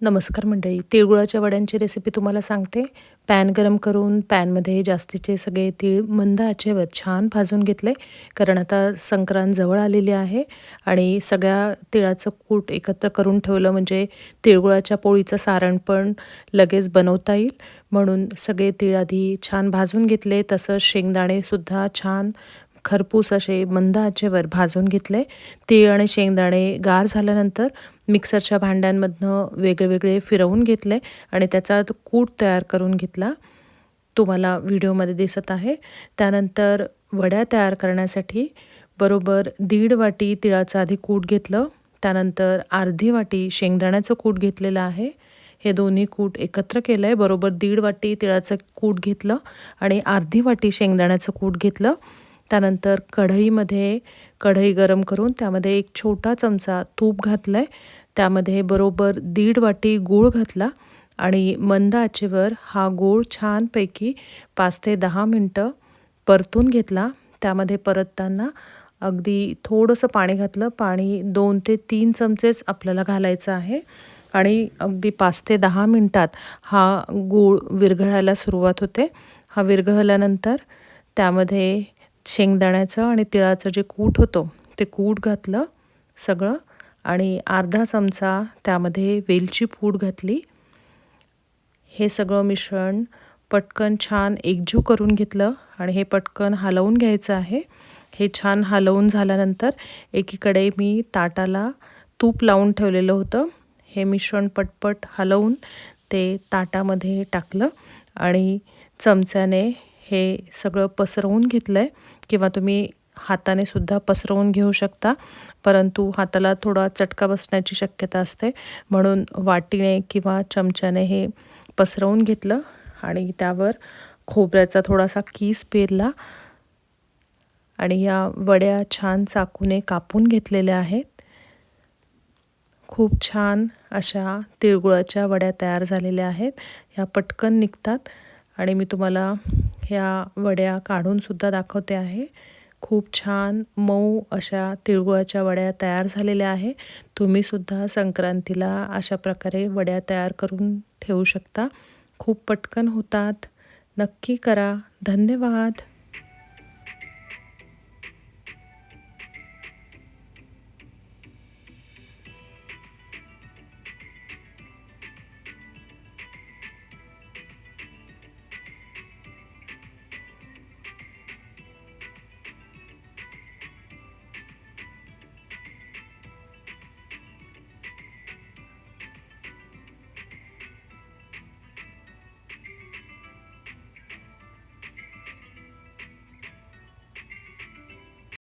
नमस्कार मंडळी तिळगुळाच्या वड्यांची रेसिपी तुम्हाला सांगते. पॅन गरम करून पॅनमध्ये जास्तीचे सगळे तीळ मंद आचेवर छान भाजून घेतले. कारण आता संक्रांत जवळ आलेली आहे आणि सगळ्या तिळाचं कूट एकत्र करून ठेवलं म्हणजे तिळगुळाच्या पोळीचं सारण पण लगेच बनवता येईल. म्हणून सगळे तीळ आधी छान भाजून घेतले. तसंच शेंगदाणेसुद्धा छान खरपूस असे मंद आचेवर भाजून घेतले. तीळ आणि शेंगदाणे गार झाल्यानंतर मिक्सरच्या भांड्यांमधनं वेगळे वेगळे फिरवून घेतले आणि त्याचा कूट तयार करून घेतला. तुम्हाला व्हिडिओमध्ये दिसत आहे. त्यानंतर वड्या तयार करण्यासाठी बरोबर दीड वाटी तिळाचं आधी कूट घेतलं. त्यानंतर अर्धी वाटी शेंगदाण्याचं कूट घेतलेलं आहे. हे दोन्ही कूट एकत्र केलं आहे बरोबर दीड वाटी तिळाचं कूट घेतलं आणि अर्धी वाटी शेंगदाण्याचं कूट घेतलं. त्यानंतर कढईमध्ये कढई गरम करून त्यामध्ये एक छोटा चमचा तूप घातलं आहे त्यामध्ये बरोबर दीड वाटी गूळ घातला आणि मंद आचेवर हा गूळ छानपैकी पाच ते दहा मिनटं परतून घेतला. त्यामध्ये परतताना अगदी थोडंसं पाणी घातलं. पाणी दोन ते तीन चमचेच आपल्याला घालायचं आहे आणि अगदी पाच ते दहा मिनटात हा गूळ विरघळायला सुरुवात होते. हा विरघळल्यानंतर त्यामध्ये शेंगदाण्याचं आणि तिळाचं जे कूट होतं ते कूट घातलं सगळं आणि अर्धा चमचा त्यामध्ये वेलची पूड घातली. हे सगळं मिश्रण पटकन छान एकजू करून घेतलं आणि हे पटकन हलवून घ्यायचं आहे. हे छान हलवून झाल्यानंतर एकीकडे मी ताटाला तूप लावून ठेवलेलं होतं. हे मिश्रण पटपट हलवून ते ताटामध्ये टाकलं आणि चमच्याने हे सगळं पसरवून घेतलं आहे किंवा तुम्ही हाताने सुद्धा पसरवून घेऊ शकता परंतु हाताला थोडा चटका बसण्याची शक्यता असते. म्हणून वाटीने किंवा चमच्याने हे पसरवून घेतलं आणि त्यावर खोबऱ्याचा थोडासा कीस पेरला आणि या वड्या छान चाकूने कापून घेतलेल्या आहेत. खूप छान अशा तिळगुळाच्या वड्या तयार झालेल्या आहेत. ह्या पटकन निघतात आणि मी तुम्हाला ह्या वड्या काढूनसुद्धा दाखवते आहे. खूप छान मऊ अशा तिळगुळाच्या वड्या तयार झालेल्या आहे. तुम्हीसुद्धा संक्रांतीला अशा प्रकारे वड्या तयार करून ठेवू शकता. खूप पटकन होतात. नक्की करा. धन्यवाद.